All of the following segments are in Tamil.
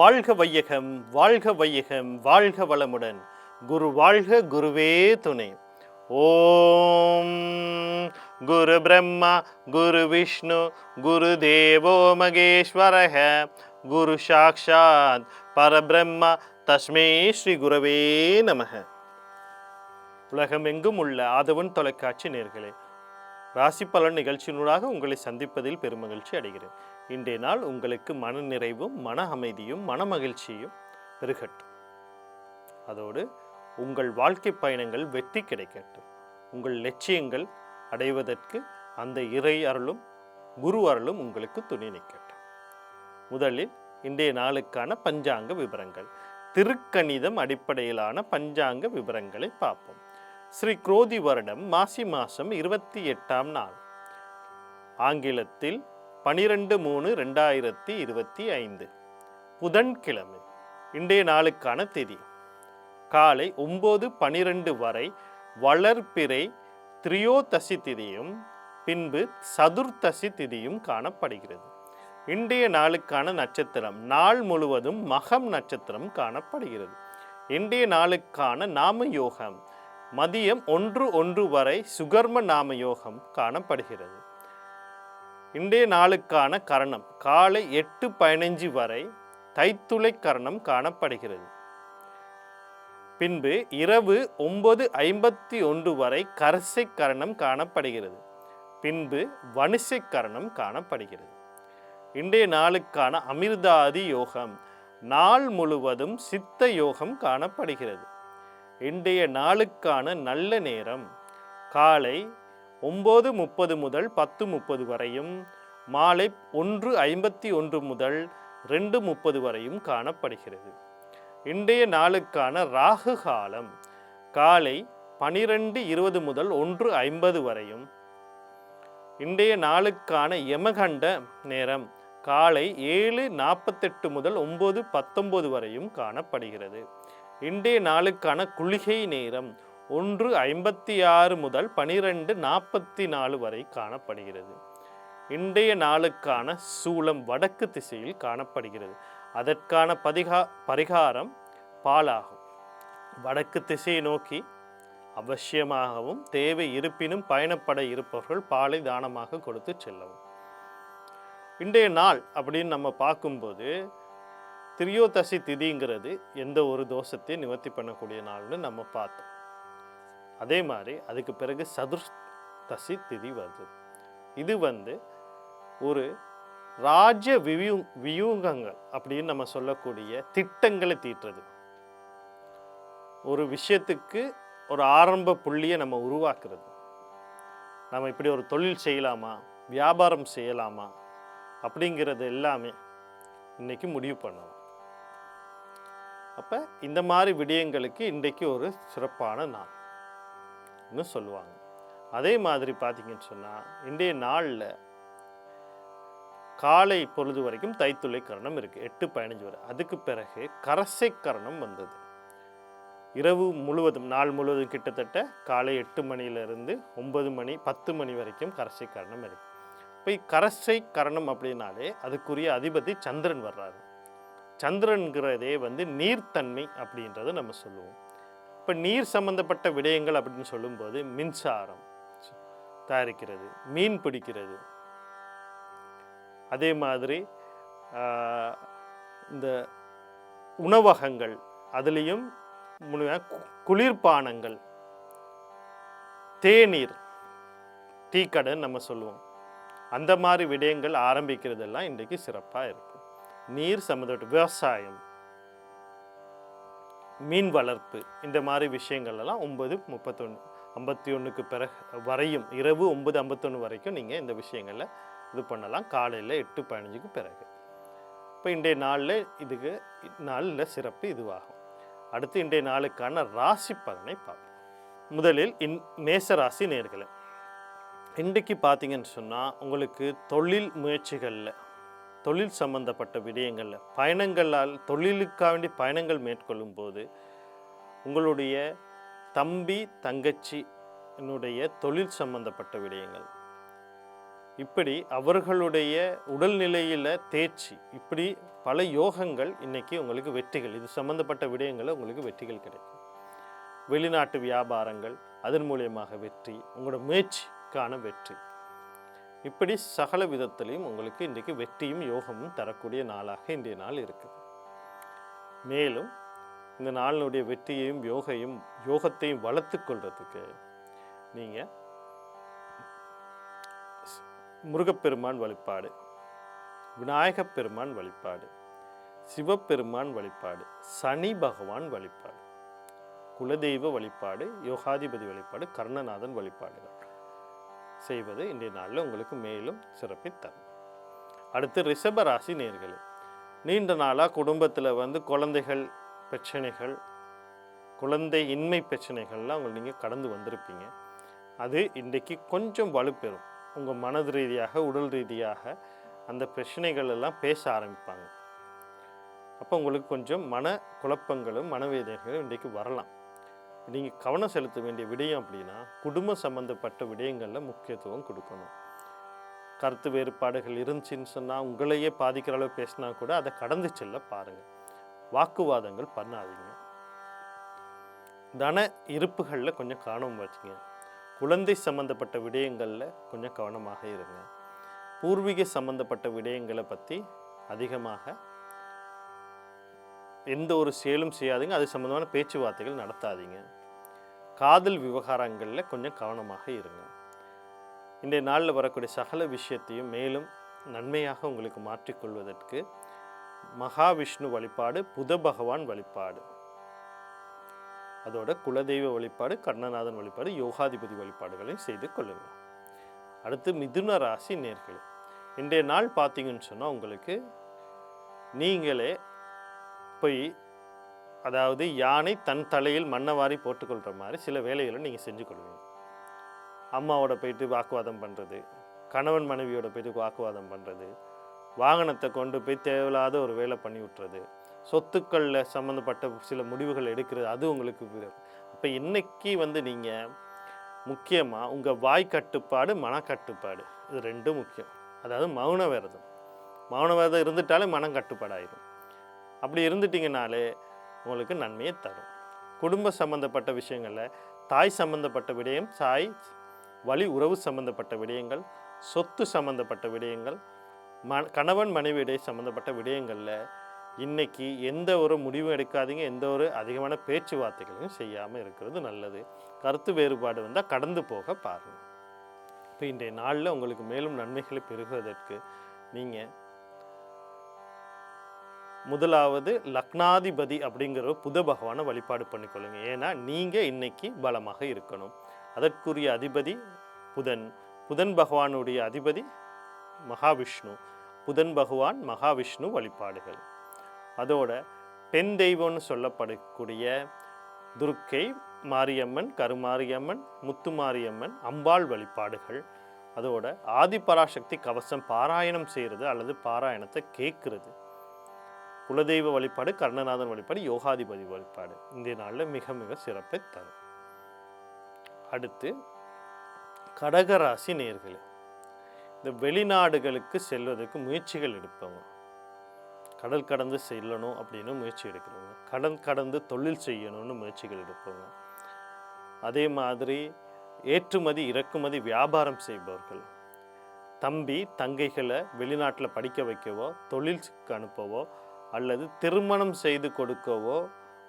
வாழ்க வையகம் வாழ்க வையகம் வாழ்க வளமுடன். குரு வாழ்க குருவே துணை. ஓம் குரு பிரம்மா குரு விஷ்ணு குரு தேவோ மகேஸ்வரக. குரு சாக்ஷாத் பரபிரம்மா தஸ்மே ஸ்ரீ குரவே நமக. உலகமெங்கும் உள்ள ஆதவன் தொலைக்காட்சி நேர்களே ராசி பலன் நிகழ்ச்சியினூடாக உங்களை சந்திப்பதில் பெருமகிழ்ச்சி அடைகிறேன். இன்றைய நாள் உங்களுக்கு மன நிறைவும் மன அமைதியும் மன மகிழ்ச்சியும் பெருகட்டும். அதோடு உங்கள் வாழ்க்கை பயணங்கள் வெற்றி கிடைக்கட்டும். உங்கள் லட்சியங்கள் அடைவதற்கு அந்த இறை அருளும் குரு அருளும் உங்களுக்கு துணை நிற்கட்டும். முதலில் இன்றைய நாளுக்கான பஞ்சாங்க விவரங்கள் திருக்கணிதம் அடிப்படையிலான பஞ்சாங்க விவரங்களை பார்ப்போம். ஸ்ரீ குரோதி வருடம் மாசி மாசம் இருபத்தி எட்டாம் நாள். ஆங்கிலத்தில் பனிரெண்டு மூணு ரெண்டாயிரத்தி இருபத்தி ஐந்து. புதன்கிழமை இன்றைய நாளுக்கான தேதி. காலை ஒம்பது பனிரெண்டு வரை வளர்பிறை திரியோதசி திதியும் பின்பு சதுர்த்தசி திதியும் காணப்படுகிறது. இன்றைய நாளுக்கான நட்சத்திரம் நாள் முழுவதும் மகம் நட்சத்திரம் காணப்படுகிறது. இன்றைய நாளுக்கான நாம யோகம் மதியம் ஒன்று ஒன்று வரை சுகர்ம நாம யோகம் காணப்படுகிறது. இன்றைய நாளுக்கான கரணம் காலை எட்டு பதினஞ்சு வரை தைத்துளை கரணம் காணப்படுகிறது. பின்பு இரவு ஒன்பது ஐம்பத்தி ஒன்று வரை கரசை கரணம் காணப்படுகிறது. பின்பு வணிசை கரணம் காணப்படுகிறது. இன்றைய நாளுக்கான அமிர்தாதி யோகம் நாள் முழுவதும் சித்த யோகம் காணப்படுகிறது. இன்றைய நாளுக்கான நல்ல நேரம் காலை ஒம்பது முப்பது முதல் பத்து முப்பது வரையும் மாலை ஒன்று ஐம்பத்தி ஒன்று முதல் ரெண்டு முப்பது வரையும் காணப்படுகிறது. இன்றைய நாளுக்கான ராகு காலம் காலை பனிரெண்டு இருபது முதல் ஒன்று ஐம்பது வரையும். இன்றைய நாளுக்கான யமகண்ட நேரம் காலை ஏழு நாற்பத்தெட்டு முதல் ஒம்பது பத்தொம்பது வரையும் காணப்படுகிறது இன்றைய நாளுக்கான குளிகை நேரம் ஒன்று ஐம்பத்தி ஆறு முதல் பனிரெண்டு நாற்பத்தி நாலு வரை காணப்படுகிறது. இன்றைய நாளுக்கான சூளம் வடக்கு திசையில் காணப்படுகிறது. அதற்கான பதிகா பரிகாரம் பாலாகும். வடக்கு திசையை நோக்கி அவசியமாகவும் தேவை இருப்பினும் பயணப்பட இருப்பவர்கள் பாலை தானமாக கொடுத்து செல்லவும். இன்றைய நாள் அப்படின்னு நம்ம பார்க்கும்போது திரியோதசி திதிங்கிறது எந்த ஒரு தோஷத்தையும் நிவர்த்தி பண்ணக்கூடிய நாள்னு நம்ம பார்த்தோம். அதே மாதிரி அதுக்கு பிறகு சதுர்த்தசி திதி வருது. இது வந்து ஒரு ராஜ வியூ வியூகங்கள் அப்படின்னு நம்ம சொல்லக்கூடிய திட்டங்களை தீட்டுறது. ஒரு விஷயத்துக்கு ஒரு ஆரம்ப புள்ளியை நம்ம உருவாக்குறது. நம்ம இப்படி ஒரு தொழில் செய்யலாமா? வியாபாரம் செய்யலாமா? அப்படிங்கிறது எல்லாமே இன்றைக்கி முடிவு பண்ணணும். அப்போ இந்த மாதிரி விடயங்களுக்கு இன்றைக்கு ஒரு சிறப்பான நாள். ன்னு சொல்லுவாங்க. அதே மாதிரி பார்த்தீங்கன்னு சொன்னால் இன்றைய நாளில் காலை பொழுது வரைக்கும் தைத்துளை கரணம் இருக்குது எட்டு பதினஞ்சு வரை. அதுக்கு பிறகு கரசை கரணம் வந்தது. இரவு முழுவதும் நாள் முழுவதும் கிட்டத்தட்ட காலை எட்டு மணியிலிருந்து ஒன்பது மணி பத்து மணி வரைக்கும் கரசை கரணம் இருக்கு. இப்போ கரசை கரணம் அப்படின்னாலே அதுக்குரிய அதிபதி சந்திரன் வர்றாரு. சந்திரன்கிறதே வந்து நீர்த்தன்மை அப்படின்றத நம்ம சொல்லுவோம். இப்போ நீர் சம்மந்தப்பட்ட விடயங்கள் அப்படின்னு சொல்லும்போது மின்சாரம் தயாரிக்கிறது மீன் பிடிக்கிறது. அதே மாதிரி இந்த உணவகங்கள் அதுலேயும் முழுமையாக கு- குளிர்பானங்கள் தேநீர் டீக்கடைன்னு நம்ம சொல்லுவோம். அந்த மாதிரி விடயங்கள் ஆரம்பிக்கிறதெல்லாம் இன்றைக்கு சிறப்பாக இருக்கும் நீர் சம்மந்தப்பட்ட விவசாயம் மீன் வளர்ப்பு இந்த மாதிரி விஷயங்கள் எல்லாம் ஒன்பது முப்பத்தொன்று ஐம்பத்தி ஒன்றுக்கு பிறகு வரையும் இரவு ஒன்பது ஐம்பத்தொன்று வரைக்கும் நீங்கள் இந்த விஷயங்களில் இது பண்ணலாம். காலையில் எட்டு பதினஞ்சுக்கு பிறகு. இப்போ இன்றைய நாளில் இதுக்கு நாளில் சிறப்பு இதுவாகும். அடுத்து இன்றைய நாளுக்கான ராசி பலனை பார்ப்போம். முதலில் இன் மேச ராசி நேர்களை இன்றைக்கு பார்த்தீங்கன்னு சொன்னால் உங்களுக்கு தொழில் முயற்சிகளில் தொழில் சம்பந்தப்பட்ட விடயங்களில் பயணங்களால் தொழிலுக்காக வேண்டி பயணங்கள் மேற்கொள்ளும் போது உங்களுடைய தம்பி தங்கச்சி என்னுடைய தொழில் சம்பந்தப்பட்ட விடயங்கள். இப்படி அவர்களுடைய உடல்நிலையில் தேர்ச்சி இப்படி பல யோகங்கள் இன்றைக்கி உங்களுக்கு வெற்றிகள் இது சம்பந்தப்பட்ட விடயங்களில் உங்களுக்கு வெற்றிகள் கிடைக்கும். வெளிநாட்டு வியாபாரங்கள் அதன் மூலியமாக வெற்றி உங்களோட முயற்சிக்கான வெற்றி. இப்படி சகல விதத்திலையும் உங்களுக்கு இன்றைக்கு வெற்றியும் யோகமும் தரக்கூடிய நாளாக இன்றைய நாள் இருக்குது. மேலும் இந்த நாளினுடைய வெற்றியையும் யோகையும் யோகத்தையும் வளர்த்து கொள்றதுக்கு நீங்கள் முருகப்பெருமான் வழிபாடு விநாயகப் பெருமான் வழிபாடு சிவபெருமான் வழிபாடு சனி பகவான் வழிபாடு குலதெய்வ வழிபாடு யோகாதிபதி வழிபாடு கர்ணநாதன் வழிபாடு செய்வது இன்றைய நாளில் உங்களுக்கு மேலும் சிறப்பித்தரும் அடுத்து ரிஷபராசி நேர்களே நீண்ட நாளாக குடும்பத்தில் வந்து குழந்தைகள் பிரச்சனைகள் குழந்தை இன்மை பிரச்சனைகள்லாம் உங்களை நீங்கள் கடந்து வந்திருப்பீங்க. அது இன்றைக்கு கொஞ்சம் வலுப்பெறும். உங்கள் மனது ரீதியாக உடல் ரீதியாக அந்த பிரச்சனைகள் எல்லாம் பேச ஆரம்பிப்பாங்க. அப்போ உங்களுக்கு கொஞ்சம் மன குழப்பங்களும் மனவேதனைகளும் இன்றைக்கு வரலாம். நீங்கள் கவனம் செலுத்த வேண்டிய விடயம் அப்படின்னா குடும்ப சம்பந்தப்பட்ட விடயங்களில் முக்கியத்துவம் கொடுக்கணும். கருத்து வேறுபாடுகள் இருந்துச்சுன்னு சொன்னால் உங்களையே பாதிக்கிற அளவு பேசினா கூட அதை கடந்து செல்ல பாருங்கள் வாக்குவாதங்கள் பண்ணாதீங்க. தன இருப்புகளில் கொஞ்சம் கவனம் வச்சுங்க. குழந்தை சம்மந்தப்பட்ட விடயங்களில் கொஞ்சம் கவனமாக இருங்க. பூர்வீக சம்மந்தப்பட்ட விடயங்களை பற்றி அதிகமாக எந்த ஒரு செயலும் செய்யாதீங்க. அது சம்மந்தமான பேச்சுவார்த்தைகள் நடத்தாதீங்க. காதல் விவகாரங்களில் கொஞ்சம் கவனமாக இருங்க. இன்றைய நாளில் வரக்கூடிய சகல விஷயத்தையும் மேலும் நன்மையாக உங்களுக்கு மாற்றிக்கொள்வதற்கு மகாவிஷ்ணு வழிபாடு புத பகவான் வழிபாடு. அதோட குலதெய்வ வழிபாடு கர்ணநாதன் வழிபாடு யோகாதிபதி வழிபாடுகளையும் செய்து கொள்ளுங்கள் அடுத்து மிதுன ராசி நேர்கள் இன்றைய நாள் பார்த்தீங்கன்னு சொன்னால் உங்களுக்கு நீங்களே போய் அதாவது யானை தன் தலையில் மண்ணவாரி போட்டுக்கொள்கிற மாதிரி சில வேலைகளை நீங்கள் செஞ்சு கொள்ளணும் அம்மாவோட போயிட்டு வாக்குவாதம் பண்ணுறது கணவன் மனைவியோட போயிட்டு வாக்குவாதம் பண்ணுறது வாகனத்தை கொண்டு போய் தேவையில்லாத ஒரு வேலை பண்ணி விட்டுறது சொத்துக்களில் சம்மந்தப்பட்ட சில முடிவுகள் எடுக்கிறது அது உங்களுக்கு இப்போ இன்னைக்கு வந்து நீங்கள் முக்கியமாக உங்கள் வாய் கட்டுப்பாடு மனக்கட்டுப்பாடு இது ரெண்டும் முக்கியம். அதாவது மௌன விரதம் மௌன விரதம் இருந்துட்டாலே மனம் கட்டுப்பாடாயிடும் அப்படி இருந்துட்டிங்கனாலே உங்களுக்கு நன்மையை தரும். குடும்ப சம்பந்தப்பட்ட விஷயங்களில் தாய் சம்பந்தப்பட்ட விடயம் சாய் வழி உறவு சம்பந்தப்பட்ட விடயங்கள் சொத்து சம்பந்தப்பட்ட விடயங்கள் ம கணவன் மனைவியிடையே சம்மந்தப்பட்ட விடயங்களில் இன்றைக்கி எந்த ஒரு முடிவும் எடுக்காதீங்க எந்த ஒரு அதிகமான பேச்சுவார்த்தைகளையும் செய்யாமல் இருக்கிறது நல்லது. கருத்து வேறுபாடு வந்தால் கடந்து போக பாருங்கள் இப்போ இன்றைய நாளில் உங்களுக்கு மேலும் நன்மைகளை பெறுவதற்கு நீங்கள் முதலாவது லக்னாதிபதி அப்படிங்கிற புத பகவானை வழிபாடு பண்ணிக்கொள்ளுங்க. ஏன்னா நீங்கள் இன்னைக்கு பலமாக இருக்கணும். அதற்குரிய அதிபதி புதன். புதன் பகவானுடைய அதிபதி மகாவிஷ்ணு. புதன் பகவான் மகாவிஷ்ணு வழிபாடுகள். அதோட பெண் தெய்வம்னு சொல்லப்படக்கூடிய துர்க்கை மாரியம்மன் கருமாரியம்மன் முத்துமாரியம்மன் அம்பாள் வழிபாடுகள். அதோட ஆதிபராசக்தி கவசம் பாராயணம் செய்கிறது அல்லது பாராயணத்தை கேட்குறது குலதெய்வ வழிபாடு கர்ணநாதன் வழிபாடு யோகாதிபதி வழிபாடு. இந்த நாளில் மிக மிக சிறப்பை தரும். அடுத்து கடகராசி நேர்களே இந்த வெளிநாடுகளுக்கு செல்வதற்கு முயற்சிகள் எடுப்பவங்க கடல் கடந்து செல்லணும் அப்படின்னு முயற்சி எடுக்கிறவங்க கடல் கடந்து தொழில் செய்யணும்னு முயற்சிகள் எடுப்பவங்க அதே மாதிரி ஏற்றுமதி இறக்குமதி வியாபாரம் செய்பவர்கள் தம்பி தங்கைகளை வெளிநாட்டில் படிக்க வைக்கவோ தொழிலுக்கு அனுப்பவோ அல்லது திருமணம் செய்து கொடுக்கவோ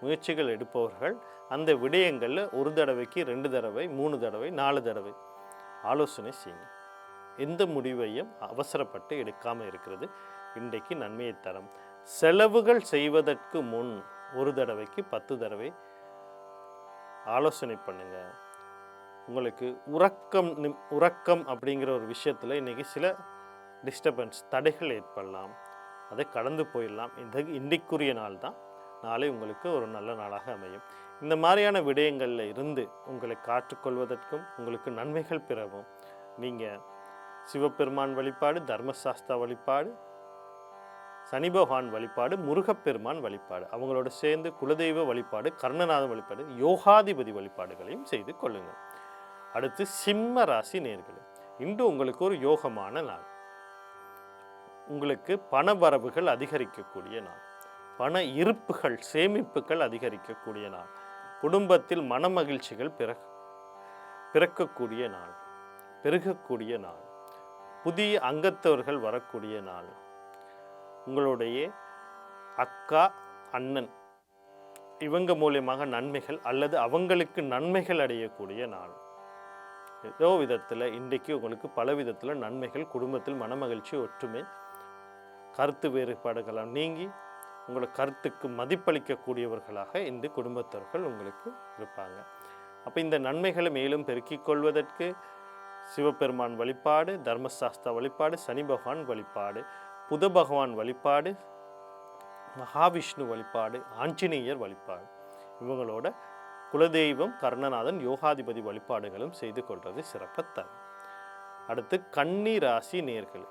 முயற்சிகள் எடுப்பவர்கள் அந்த விடயங்களில் ஒரு தடவைக்கு ரெண்டு தடவை மூணு தடவை நாலு தடவை ஆலோசனை செய்யுங்க. எந்த முடிவையும் அவசரப்பட்டு எடுக்காமல் இருக்கிறது இன்றைக்கு நன்மையை தரும். செலவுகள் செய்வதற்கு முன் ஒரு தடவைக்கு பத்து தடவை ஆலோசனை பண்ணுங்க. உங்களுக்கு உறக்கம் உறக்கம் அப்படிங்கிற ஒரு விஷயத்தில் இன்றைக்கி சில டிஸ்டர்பன்ஸ் தடைகள் ஏற்படலாம். அதை கடந்து போயிடலாம். இந்த இன்றைக்குரிய நாள் தான். நாளை உங்களுக்கு ஒரு நல்ல நாளாக அமையும். இந்த மாதிரியான விடயங்களில் இருந்து உங்களை காற்றுக்கொள்வதற்கும் உங்களுக்கு நன்மைகள் பிறவும். நீங்கள் சிவபெருமான் வழிபாடு தர்மசாஸ்தா வழிபாடு சனி பகவான் வழிபாடு முருகப்பெருமான் வழிபாடு அவங்களோட சேர்ந்து குலதெய்வ வழிபாடு கர்ணநாதன் வழிபாடு யோகாதிபதி வழிபாடுகளையும் செய்து கொள்ளுங்கள். அடுத்து சிம்ம ராசி நேர்களே இன்று உங்களுக்கு ஒரு யோகமான நாள். உங்களுக்கு பணவரவுகள் அதிகரிக்கக்கூடிய நாள். பண இருப்புகள் சேமிப்புகள் அதிகரிக்கக்கூடிய நாள். குடும்பத்தில் மனமகிழ்ச்சிகள் பிற பிறக்கக்கூடிய நாள். பெருகக்கூடிய நாள். புதிய அங்கத்தவர்கள் வரக்கூடிய நாள். உங்களுடைய அக்கா அண்ணன் இவங்க மூலியமாக நன்மைகள் அல்லது அவங்களுக்கு நன்மைகள் அடையக்கூடிய நாள். ஏதோ விதத்தில் இன்றைக்கு உங்களுக்கு பல விதத்தில் நன்மைகள் குடும்பத்தில் மனமகிழ்ச்சி ஒற்றுமை கருத்து வேறுபாடுகளாம் நீங்கி உங்களோட கருத்துக்கு மதிப்பளிக்கக்கூடியவர்களாக இந்த குடும்பத்தவர்கள் உங்களுக்கு இருப்பாங்க. அப்போ இந்த நன்மைகளை மேலும் பெருக்கிக் கொள்வதற்கு சிவபெருமான் வழிபாடு தர்மசாஸ்திர வழிபாடு சனி பகவான் வழிபாடு புத பகவான் வழிபாடு மகாவிஷ்ணு வழிபாடு ஆஞ்சநேயர் வழிபாடு. இவங்களோட குலதெய்வம் கர்ணநாதன் யோகாதிபதி வழிபாடுகளும் செய்து கொள்வது சிறப்பை அடுத்து கன்னி ராசி நேர்கள்.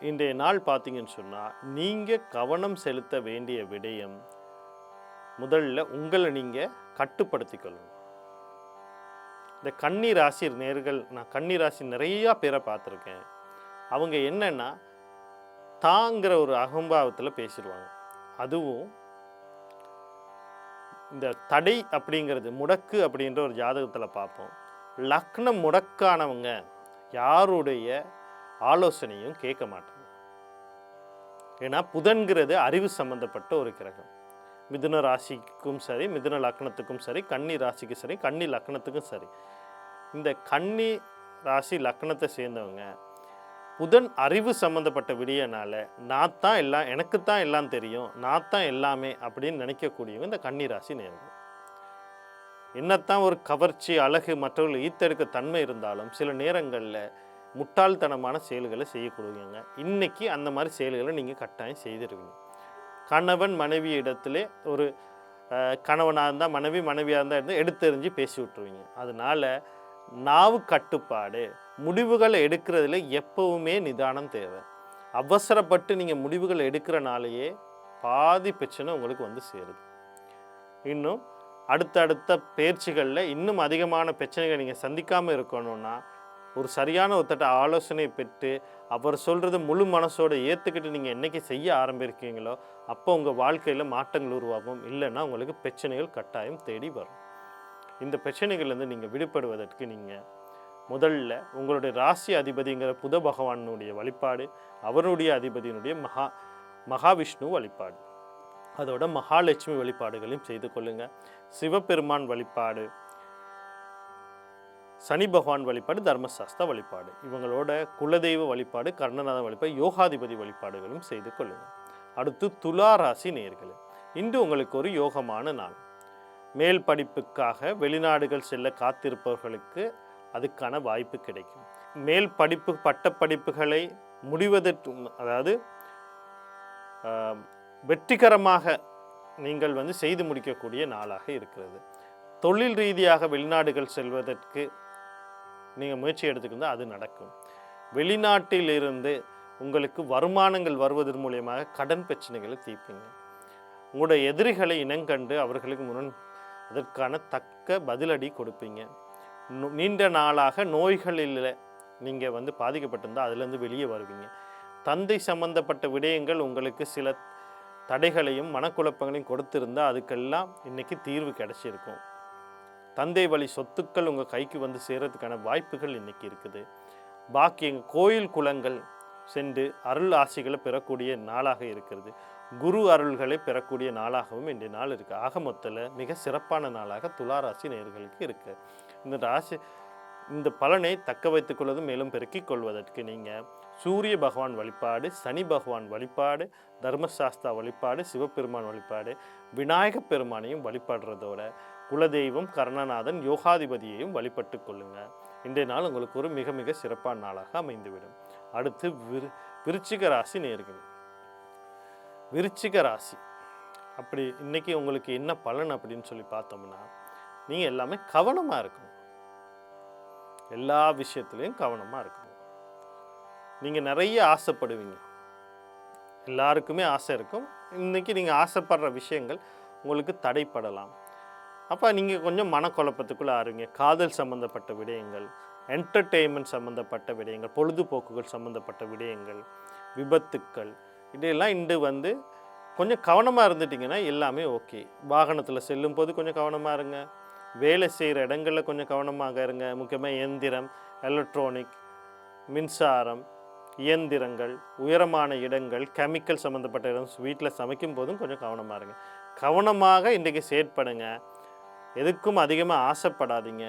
இன்றைய நாள் பார்த்தீங்கன்னு சொன்னால் நீங்கள் கவனம் செலுத்த வேண்டிய விடயம். முதல்ல உங்களை நீங்கள் கட்டுப்படுத்திக் கொள்ளணும் இந்த கன்னி ராசி நேர்கள் நான் கன்னி ராசி நிறையா பேரை பார்த்துருக்கேன். அவங்க என்னன்னா தாங்கிற ஒரு அகம்பாவத்தில் பேசிடுவாங்க. அதுவும் இந்த தடை அப்படிங்கிறது முடக்கு அப்படின்ற ஒரு ஜாதகத்தில் பார்ப்போம். லக்னம் முடக்கானவங்க யாருடைய ஆலோசனையும் கேட்க மாட்டாங்க. ஏன்னா புதன்கிறது அறிவு சம்பந்தப்பட்ட ஒரு கிரகம். மிதுன ராசிக்கும் சரி மிதுன லக்னத்துக்கும் சரி கன்னி ராசிக்கும் சரி கன்னி லக்னத்துக்கும் சரி. இந்த கன்னி ராசி லக்னத்தை சேர்ந்தவங்க புதன் அறிவு சம்மந்தப்பட்ட விடியனால நான் தான் எல்லாம் எனக்கு தான் எல்லாம் தெரியும் நான் தான் எல்லாமே அப்படின்னு நினைக்கக்கூடியவங்க இந்த கன்னி ராசி நேர்கள். என்னத்தான் ஒரு கவர்ச்சி அழகு மற்றவர்கள் ஈத்தெடுக்க தன்மை இருந்தாலும் சில நேரங்களில் முட்டாள்தனமான செயல்களை செய்யக்கூடுவீங்க இன்னைக்கு அந்த மாதிரி செயல்களை நீங்கள் கட்டாயம் செய்திருவீங்க கணவன் மனைவி இடத்துல ஒரு கணவனாக இருந்தால் மனைவி மனைவியாக இருந்தால் இருந்து எடுத்தெறிஞ்சு பேசி விட்ருவீங்க அதனால நாவு கட்டுப்பாடு முடிவுகளை எடுக்கிறதுல எப்போவுமே நிதானம் தேவை. அவசரப்பட்டு நீங்கள் முடிவுகளை எடுக்கிறனாலேயே பாதி பிரச்சனை உங்களுக்கு வந்து சேருது. இன்னும் அடுத்தடுத்த பயிற்சிகளில் இன்னும் அதிகமான பிரச்சனைகளை நீங்கள் சந்திக்காமல் இருக்கணும்னா ஒரு சரியான ஒருத்தட்ட ஆலோசனை பெற்று அவர் சொல்கிறது முழு மனசோட ஏற்றுக்கிட்டு நீங்கள் என்னைக்கு செய்ய ஆரம்பிக்கிறீங்களோ அப்போ உங்கள் வாழ்க்கையில் மாற்றங்கள் உருவாகும். இல்லைன்னா உங்களுக்கு பிரச்சனைகள் கட்டாயம் தேடி வரும். இந்த பிரச்சனைகள்லேருந்து நீங்கள் விடுபடுவதற்கு நீங்கள் முதல்ல உங்களுடைய ராசி அதிபதிங்கிற புத பகவானுடைய வழிபாடு அவருடைய அதிபதியினுடைய மகா மகாவிஷ்ணு வழிபாடு. அதோட மகாலட்சுமி வழிபாடுகளையும் செய்து கொள்ளுங்கள் சிவபெருமான் வழிபாடு சனி பகவான் வழிபாடு தர்மசாஸ்திர வழிபாடு. இவங்களோட குலதெய்வ வழிபாடு கர்ணநாத வழிபாடு யோகாதிபதி வழிபாடுகளும் செய்து கொள்ளுங்கள். அடுத்து துலா ராசி நேர்கள் இன்று உங்களுக்கு ஒரு யோகமான நாள். மேல் படிப்புக்காக வெளிநாடுகள் செல்ல காத்திருப்பவர்களுக்கு அதுக்கான வாய்ப்பு கிடைக்கும். மேல் படிப்பு பட்டப்படிப்புகளை முடிவதற்கு அதாவது வெற்றிகரமாக நீங்கள் வந்து செய்து முடிக்கக்கூடிய நாளாக இருக்கிறது. தொழில் ரீதியாக வெளிநாடுகள் செல்வதற்கு நீங்கள் முயற்சி எடுத்துக்கிஇருந்தால் அது நடக்கும். வெளிநாட்டிலிருந்து உங்களுக்கு வருமானங்கள் வருவதன் மூலியமாக கடன் பிரச்சனைகளை தீர்ப்பீங்க. உங்களோட எதிரிகளை இனங்கண்டு அவர்களுக்கு முரண் அதற்கான தக்க பதிலடி கொடுப்பீங்க. நீண்ட நாளாக நோய்களில் நீங்கள் வந்து பாதிக்கப்பட்டிருந்தால் அதுலேருந்து வெளியே வருவீங்க. தந்தை சம்பந்தப்பட்ட விடயங்கள் உங்களுக்கு சில தடைகளையும் மனக்குழப்பங்களையும் கொடுத்திருந்தால் அதுக்கெல்லாம் இன்றைக்கி தீர்வு கிடச்சிருக்கும். தந்தை வழி சொத்துக்கள் உங்கள் கைக்கு வந்து சேர்கிறதுக்கான வாய்ப்புகள் இன்றைக்கி இருக்குது. பாக்கி எங்கள் கோயில் குளங்கள் சென்று அருள் ஆசைகளை பெறக்கூடிய நாளாக இருக்கிறது. குரு அருள்களை பெறக்கூடிய நாளாகவும் இன்றைய நாள் இருக்குது ஆக மொத்தத்தில் மிக சிறப்பான நாளாக துளாராசி நேர்களுக்கு இருக்குது இந்த ராசி இந்த பலனை தக்க வைத்துக் கொள்வது மேலும் பெருக்கிக் கொள்வதற்கு நீங்கள் சூரிய பகவான் வழிபாடு சனி பகவான் வழிபாடு தர்மசாஸ்தா வழிபாடு சிவபெருமான் வழிபாடு விநாயகப் பெருமானையும் வழிபாடுறதோட குலதெய்வம் கர்ணநாதன் யோகாதிபதியையும் வழிபட்டு கொள்ளுங்கள் இன்றைய நாள் உங்களுக்கு ஒரு மிக மிக சிறப்பான நாளாக அமைந்துவிடும். அடுத்து விரு விருச்சிக ராசி நேர்கள் விருச்சிக ராசி. அப்படி இன்னைக்கு உங்களுக்கு என்ன பலன் அப்படின்னு சொல்லி பார்த்தோம்னா நீங்கள் எல்லாமே கவனமாக இருக்கணும். எல்லா விஷயத்துலையும் கவனமாக இருக்கணும். நீங்கள் நிறைய ஆசைப்படுவீங்க. எல்லாருக்குமே ஆசை இருக்கும். இன்னைக்கு நீங்கள் ஆசைப்படுற விஷயங்கள் உங்களுக்கு தடைப்படலாம். அப்போ நீங்கள் கொஞ்சம் மனக்குழப்பத்துக்குள்ளே ஆறுங்க. காதல் சம்மந்தப்பட்ட விடயங்கள் என்டர்டெயின்மெண்ட் சம்மந்தப்பட்ட விடயங்கள் பொழுதுபோக்குகள் சம்மந்தப்பட்ட விடயங்கள் விபத்துக்கள் இதெல்லாம் இன்று வந்து கொஞ்சம் கவனமாக இருந்துட்டிங்கன்னா எல்லாமே ஓகே. வாகனத்தில் செல்லும் போது கொஞ்சம் கவனமாக இருங்க. வேலை செய்கிற இடங்களில் கொஞ்சம் கவனமாக இருங்க. முக்கியமாக இயந்திரம் எலக்ட்ரானிக் மின்சாரம் இயந்திரங்கள் உயரமான இடங்கள் கெமிக்கல் சம்மந்தப்பட்ட இடம் வீட்டில் சமைக்கும் போதும் கொஞ்சம் கவனமாக இருங்க. கவனமாக இன்றைக்கு செயற்படுங்க. எதுக்கும் அதிகமாக ஆசைப்படாதீங்க.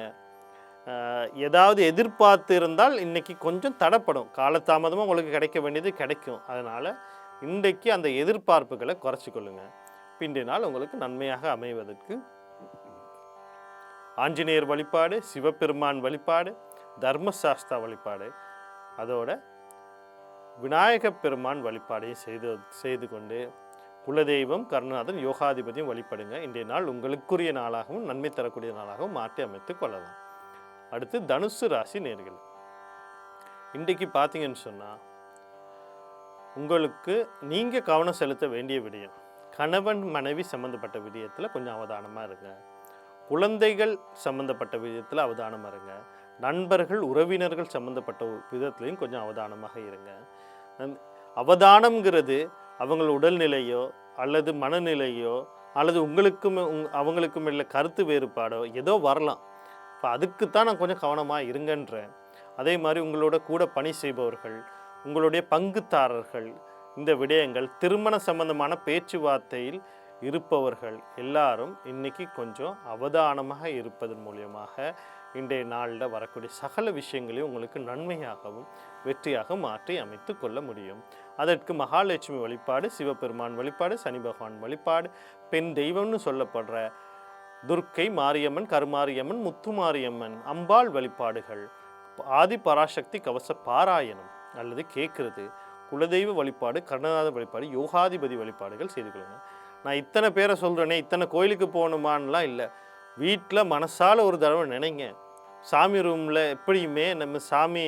ஏதாவது எதிர்பார்த்து இருந்தால் இன்றைக்கி கொஞ்சம் தடப்படும். காலதாமதமாக உங்களுக்கு கிடைக்க வேண்டியது கிடைக்கும். அதனால் இன்றைக்கு அந்த எதிர்பார்ப்புகளை குறைச்சிக்கொள்ளுங்க. பிந்தைய நாள் உங்களுக்கு நன்மையாக அமைவதற்கு ஆஞ்சநேயர் வழிபாடு சிவபெருமான் வழிபாடு தர்மசாஸ்தா வழிபாடு அதோட விநாயகப் பெருமான் வழிபாடையும் செய்து செய்து கொண்டு குலதெய்வம் கருணாதன் யோகாதிபதியும் வழிபடுங்க. இன்றைய நாள் உங்களுக்குரிய நாளாகவும் நன்மை தரக்கூடிய நாளாகவும் மாற்றி அமைத்துக் கொள்ளலாம். அடுத்து தனுசு ராசி நேர்கள். இன்றைக்கு பார்த்தீங்கன்னு சொன்னால் உங்களுக்கு நீங்கள் கவனம் செலுத்த வேண்டிய விடயம் கணவன் மனைவி சம்மந்தப்பட்ட விடயத்தில் கொஞ்சம் அவதானமாக இருங்க. குழந்தைகள் சம்மந்தப்பட்ட விதத்தில் அவதானமாக இருங்க. நண்பர்கள் உறவினர்கள் சம்மந்தப்பட்ட விதத்துலையும் கொஞ்சம் அவதானமாக இருங்க. அவதானம்ங்கிறது அவங்கள் உடல்நிலையோ அல்லது மனநிலையோ அல்லது உங்களுக்கும் உங்- அவங்களுக்கும் இல்லை கருத்து வேறுபாடோ ஏதோ வரலாம். இப்போ அதுக்கு தான் நான் கொஞ்சம் கவனமாக இருங்கன்றேன். அதே மாதிரி உங்களோட கூட பணி செய்பவர்கள் உங்களுடைய பங்குதாரர்கள் இந்த விடயங்கள் திருமண சம்பந்தமான பேச்சுவார்த்தையில் இருப்பவர்கள் எல்லாரும் இன்னைக்கு கொஞ்சம் அவதானமாக இருப்பதன் மூலியமாக இன்றைய நாளில் வரக்கூடிய சகல விஷயங்களையும் உங்களுக்கு நன்மையாகவும் வெற்றியாக மாற்றி அமைத்து கொள்ள முடியும். அதற்கு மகாலட்சுமி வழிபாடு சிவபெருமான் வழிபாடு சனி பகவான் வழிபாடு பெண் தெய்வம்னு சொல்லப்படுற துர்க்கை மாரியம்மன் கருமாரியம்மன் முத்துமாரியம்மன் அம்பாள் வழிபாடுகள் ஆதி பராசக்தி கவச பாராயணம் அல்லது கேட்கறது குலதெய்வ வழிபாடு கருணநாத வழிபாடு யோகாதிபதி வழிபாடுகள் செய்து கொள்ளுங்க. நான் இத்தனை பேரை சொல்கிறேனே இத்தனை கோயிலுக்கு போகணுமான்லாம் இல்லை. வீட்டில் மனசால் ஒரு தடவை நினைங்க. சாமி ரூமில் எப்படியுமே நம்ம சாமி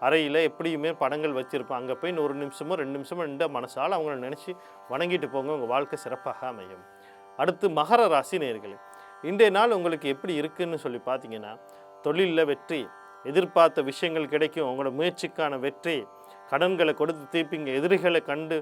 அறையில் எப்படியுமே படங்கள் வச்சுருப்போம். அங்கே போய் ஒரு நிமிஷமோ ரெண்டு நிமிஷமோ ரெண்டு மனசால் அவங்கள நினச்சி வணங்கிட்டு போங்க. உங்கள் வாழ்க்கை சிறப்பாக அமையும். அடுத்து மகர ராசி நேர்களே இன்றைய நாள் உங்களுக்கு எப்படி இருக்குன்னு சொல்லி பார்த்தீங்கன்னா தொழிலில் வெற்றி எதிர்பார்த்த விஷயங்கள் கிடைக்கும். உங்களோட முயற்சிக்கான வெற்றி கடன்களை கொடுத்து தீர்ப்பீங்க. எதிரிகளை கண்டு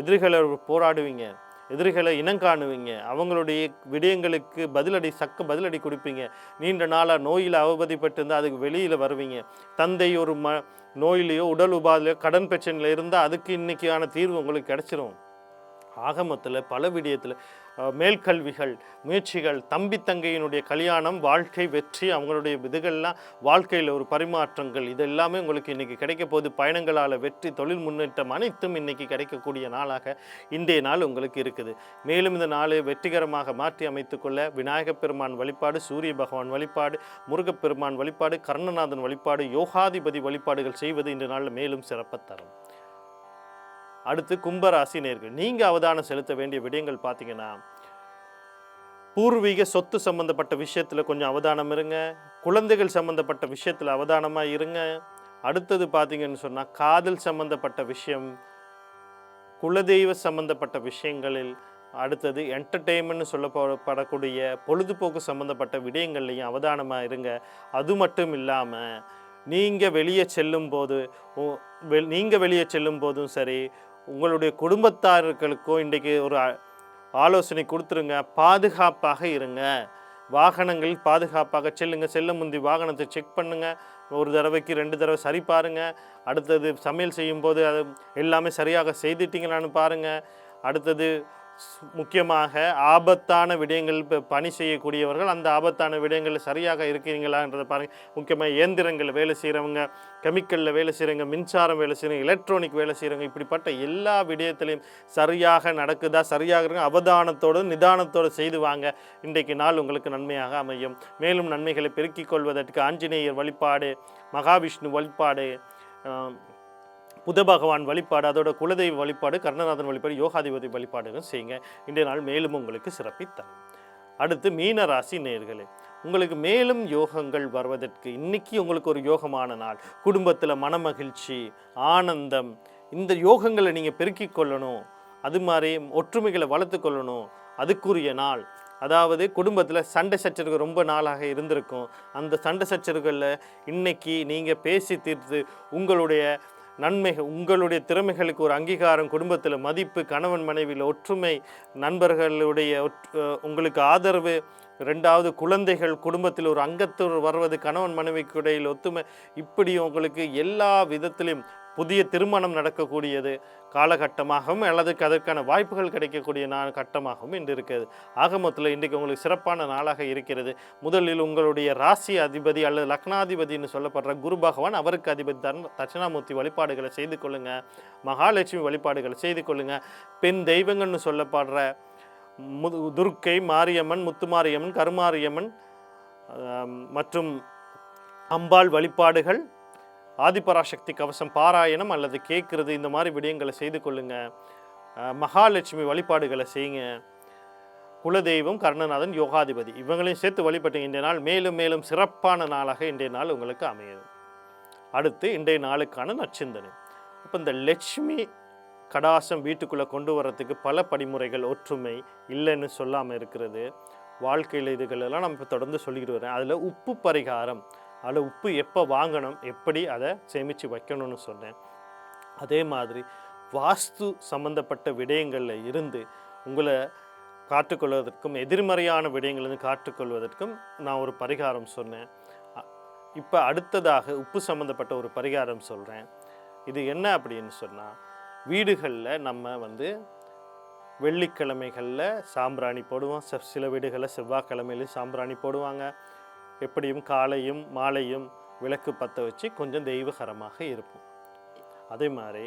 எதிரிகளை போராடுவீங்க. எதிரிகளை இனங்காணுவீங்க அவங்களுடைய விடயங்களுக்கு பதிலடி சக்க பதிலடி கொடுப்பீங்க. நீண்ட நாளாக நோயில் அவதிப்பட்டு இருந்தால் அதுக்கு வெளியில் வருவீங்க. தந்தை ஒரு ம நோயிலையோ உடல் உபாதையிலையோ கடன் பிரச்சனையில் இருந்தால் அதுக்கு இன்னைக்கான தீர்வு உங்களுக்கு கிடச்சிரும். ஆகமத்தில் பல விடயத்தில் மேல்கல்விகள் முயற்சிகள் தம்பி தங்கையினுடைய கல்யாணம் வாழ்க்கை வெற்றி அவங்களுடைய இதுகள்லாம் வாழ்க்கையில் ஒரு பரிமாற்றங்கள் இது எல்லாமே உங்களுக்கு இன்றைக்கி கிடைக்க போகுது. பயணங்களால் வெற்றி தொழில் முன்னேற்றம் அனைத்தும் இன்றைக்கி கிடைக்கக்கூடிய நாளாக இன்றைய நாள் உங்களுக்கு இருக்குது. மேலும் இந்த நாளை வெற்றிகரமாக மாற்றி அமைத்துக்கொள்ள விநாயகப் பெருமான் வழிபாடு சூரிய பகவான் வழிபாடு முருகப்பெருமான் வழிபாடு கர்ணநாதன் வழிபாடு யோகாதிபதி வழிபாடுகள் செய்வது இந்த நாளில் மேலும் சிறப்பத் தரும். அடுத்து கும்பராசி நேர்கள். நீங்கள் அவதானம் செலுத்த வேண்டிய விடயங்கள் பார்த்தீங்கன்னா பூர்வீக சொத்து சம்பந்தப்பட்ட விஷயத்தில் கொஞ்சம் அவதானம் இருங்க. குழந்தைகள் சம்பந்தப்பட்ட விஷயத்தில் அவதானமாக இருங்க. அடுத்தது பார்த்தீங்கன்னு சொன்னால் காதல் சம்பந்தப்பட்ட விஷயம் குலதெய்வ சம்பந்தப்பட்ட விஷயங்களில் அடுத்தது என்டர்டெயின்மெண்ட்னு சொல்லப்படக்கூடிய பொழுதுபோக்கு சம்பந்தப்பட்ட விடயங்கள்லையும் அவதானமாக இருங்க. அது மட்டும் இல்லாமல் நீங்கள் வெளியே செல்லும்போது நீங்கள் வெளியே செல்லும் போதும் சரி உங்களுடைய குடும்பத்தார்களுக்கோ இன்றைக்கி ஒரு ஆலோசனை கொடுத்துருங்க. பாதுகாப்பாக இருங்க. வாகனங்கள் பாதுகாப்பாக செல்லுங்க. செல்ல முந்தி வாகனத்தை செக் பண்ணுங்கள் ஒரு தடவைக்கு ரெண்டு தடவை சரி பாருங்கள் அடுத்தது சமையல் செய்யும்போது அது எல்லாமே சரியாக செய்துட்டிங்களான்னு பாருங்க. அடுத்தது முக்கியமாக ஆபத்தான விடயங்கள் இப்போ பணி செய்யக்கூடியவர்கள் அந்த ஆபத்தான விடயங்களில் சரியாக இருக்கிறீங்களான்றதை பாருங்கள் முக்கியமாக இயந்திரங்களில் வேலை செய்கிறவங்க கெமிக்கலில் வேலை செய்கிறவங்க மின்சாரம் வேலை செய்கிறவங்க எலக்ட்ரானிக் வேலை செய்கிறவங்க இப்படிப்பட்ட எல்லா விடயத்திலையும் சரியாக நடக்குதா சரியாக இருங்க அவதானத்தோடு நிதானத்தோடு செய்து வாங்க. இன்றைக்கு நாள் உங்களுக்கு நன்மையாக அமையும். மேலும் நன்மைகளை பெருக்கிக் கொள்வதற்கு ஆஞ்சநேயர் வழிபாடு மகாவிஷ்ணு வழிபாடு புத பகவான் வழிபாடு அதோட குலதெய்வ வழிபாடு கர்ணநாதன் வழிபாடு யோகாதிபதி வழிபாடுகள் செய்யுங்க. இன்றைய நாள் மேலும் உங்களுக்கு சிறப்பித்தரும் அடுத்து மீன ராசி நேர்களே உங்களுக்கு மேலும் யோகங்கள் வருவதற்கு இன்னைக்கு உங்களுக்கு ஒரு யோகமான நாள். குடும்பத்தில் மனமகிழ்ச்சி ஆனந்தம் இந்த யோகங்களை நீங்கள் பெருக்கிக் கொள்ளணும். அது மாதிரி ஒற்றுமைகளை வளர்த்து கொள்ளணும். அதுக்குரிய நாள். அதாவது குடும்பத்தில் சண்டை சச்சரவு ரொம்ப நாளாக இருந்திருக்கும். அந்த சண்டை சச்சரவுகளில் இன்றைக்கி நீங்கள் பேசி தீர்த்து உங்களுடைய நன்மைகள் உங்களுடைய திறமைகளுக்கு ஒரு அங்கீகாரம் குடும்பத்தில் மதிப்பு கணவன் மனைவியில் ஒற்றுமை நண்பர்களுடைய ஒற்று- உங்களுக்கு ஆதரவு ரெண்டாவது குழந்தைகள் குடும்பத்தில் ஒரு அங்கத்தவர் வருவது கணவன் மனைவிக்கு இடையில் ஒத்துமை இப்படி உங்களுக்கு எல்லா விதத்திலையும் புதிய திருமணம் நடக்கக்கூடியது காலகட்டமாகவும் அல்லது அதற்கான வாய்ப்புகள் கிடைக்கக்கூடிய நாள் கட்டமாகவும் இன்று இருக்கிறது. ஆக மொத்தத்தில் இன்றைக்கு உங்களுக்கு சிறப்பான நாளாக இருக்கிறது. முதலில் உங்களுடைய ராசி அதிபதி அல்லது லக்னாதிபதினு சொல்லப்படுற குரு பகவான் அவருக்கு அதிபதி தன். தட்சிணாமூர்த்தி வழிபாடுகளை செய்து கொள்ளுங்கள் மகாலட்சுமி வழிபாடுகளை செய்து கொள்ளுங்கள் பெண் தெய்வங்கள்னு சொல்லப்படுற முது துர்க்கை மாரியம்மன் முத்துமாரியம்மன் கருமாரியம்மன் மற்றும் அம்பாள் வழிபாடுகள் ஆதிபராசக்தி கவசம் பாராயணம் அல்லது கேட்குறது இந்த மாதிரி விடயங்களை செய்து கொள்ளுங்க. மகாலட்சுமி வழிபாடுகளை செய்யுங்க. குலதெய்வம் கர்ணநாதன் யோகாதிபதி இவங்களையும் சேர்த்து வழிபட்டு இன்றைய நாள் மேலும் மேலும் சிறப்பான நாளாக இன்றைய நாள் உங்களுக்கு அமையுது அடுத்து இன்றைய நாளுக்கான நச்சிந்தனை அப்போ இந்த லட்சுமி கடாசம் வீட்டுக்குள்ளே கொண்டு வர்றதுக்கு பல படிமுறைகள் ஒற்றுமை இல்லைன்னு சொல்லாமல் இருக்கிறது. வாழ்க்கையில் இதுகளெல்லாம் நம்ம இப்போ தொடர்ந்து சொல்லிக்கிட்டு வரேன். அதில் உப்பு பரிகாரம் அதில் உப்பு எப்போ வாங்கணும் எப்படி அதை சேமித்து வைக்கணும்னு சொன்னேன். அதே மாதிரி வாஸ்து சம்பந்தப்பட்ட விடயங்களில் இருந்து உங்களை காற்றுக்கொள்வதற்கும் எதிர்மறையான விடயங்களிலிருந்து காற்றுக்கொள்வதற்கும் நான் ஒரு பரிகாரம் சொன்னேன். இப்போ அடுத்ததாக உப்பு சம்மந்தப்பட்ட ஒரு பரிகாரம் சொல்கிறேன். இது என்ன அப்படின்னு சொன்னால் வீடுகளில் நம்ம வந்து வெள்ளிக்கிழமைகளில் சாம்பிராணி போடுவோம். சில வீடுகளில் செவ்வாய்க்கிழமையிலையும் சாம்பிராணி போடுவாங்க. எப்படியும் காலையும் மாலையும் விளக்கு பற்ற வச்சு கொஞ்சம் தெய்வகரமாக இருக்கும் அதே மாதிரி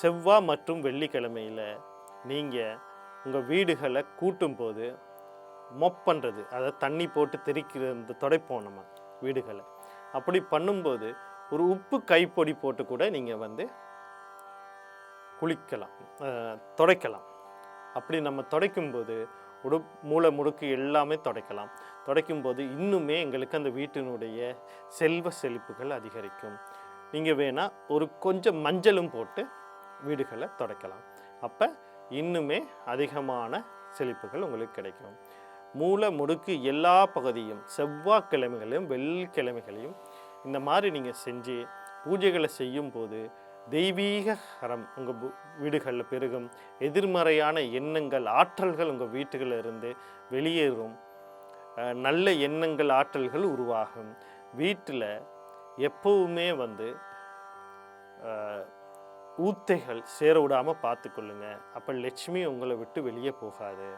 செவ்வாய் மற்றும் வெள்ளிக்கிழமையில் நீங்கள் உங்கள் வீடுகளை கூட்டும்போது மொப் பண்ணுறது அதை தண்ணி போட்டு தெறிக்கிற இந்த துடைப்போம் நம்ம வீடுகளை. அப்படி பண்ணும்போது ஒரு உப்பு கைப்பொடி போட்டு கூட நீங்கள் வந்து குளிக்கலாம் அஹ், துடைக்கலாம். அப்படி நம்ம துடைக்கும்போது உடு மூளை முடுக்கு எல்லாமே துடைக்கலாம். போது இன்னுமே எங்களுக்கு அந்த வீட்டினுடைய செல்வ செழிப்புகள் அதிகரிக்கும். நீங்கள் வேணால் ஒரு கொஞ்சம் மஞ்சளும் போட்டு வீடுகளை துடைக்கலாம். அப்போ இன்னுமே அதிகமான செழிப்புகள் உங்களுக்கு கிடைக்கும். மூளை முடுக்கு எல்லா பகுதியும் செவ்வாய்க்கிழமைகளையும் வெள்ளிக்கிழமைகளையும் இந்த மாதிரி நீங்கள் செஞ்சு பூஜைகளை செய்யும்போது தெய்வீக ஹரம் உங்கள் வீடுகளில் பெருகும். எதிர்மறையான எண்ணங்கள் ஆற்றல்கள் உங்கள் வீட்டுகளில் இருந்து வெளியேறும். அஹ், நல்ல எண்ணங்கள் ஆற்றல்கள் உருவாகும். வீட்டில் எப்பவுமே வந்து ஊத்தைகள் சேர விடாமல் பார்த்துக்கொள்ளுங்க. அப்போ லட்சுமி உங்களை விட்டு வெளியே போகாது.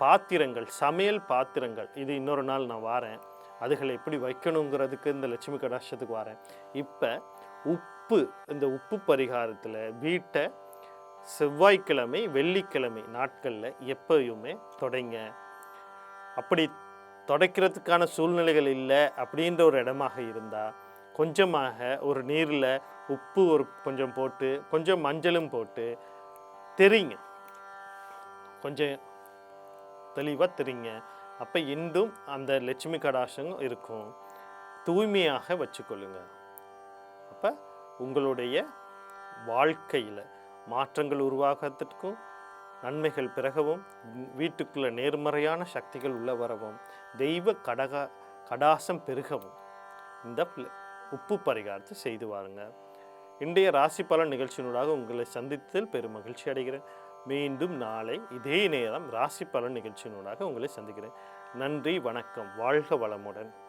பாத்திரங்கள் சமையல் பாத்திரங்கள் இது இன்னொரு நாள் நான் வாரேன். அதுகளை எப்படி வைக்கணுங்கிறதுக்கு இந்த லட்சுமி கடாட்சத்துக்கு வரேன். இப்போ உப்பு உப்பு இந்த உப்பு பரிகாரத்தில் வீட்டை செவ்வாய்க்கிழமை வெள்ளிக்கிழமை நாட்களில் எப்பயுமே தொடங்க. அப்படி துடைக்கிறதுக்கான சூழ்நிலைகள் இல்லை அப்படின்ற ஒரு இடமாக இருந்தால் கொஞ்சமாக ஒரு நீரில் உப்பு ஒரு கொஞ்சம் போட்டு கொஞ்சம் மஞ்சளும் போட்டு தெரியுங்க. கொஞ்சம் தெளிவாக தெரியுங்க. அப்போ இன்னும் அந்த லட்சுமி கடாசம் இருக்கும். தூய்மையாக வச்சுக்கொள்ளுங்க. உங்களுடைய வாழ்க்கையில் மாற்றங்கள் உருவாகத்திற்கும் நன்மைகள் பிறகவும் வீட்டுக்குள்ளே நேர்மறையான சக்திகள் உள்ள வரவும் தெய்வ கடக கடாசம் பெருகவும் இந்த உப்பு பரிகாரத்தை செய்து வாருங்க. இன்றைய ராசி பலன் நிகழ்ச்சியினூடாக உங்களை சந்தித்ததில் பெரும் மகிழ்ச்சி அடைகிறேன். மீண்டும் நாளை இதே நேரம் ராசி பலன் நிகழ்ச்சியினூடாக உங்களை சந்திக்கிறேன். நன்றி வணக்கம் வாழ்க வளமுடன்.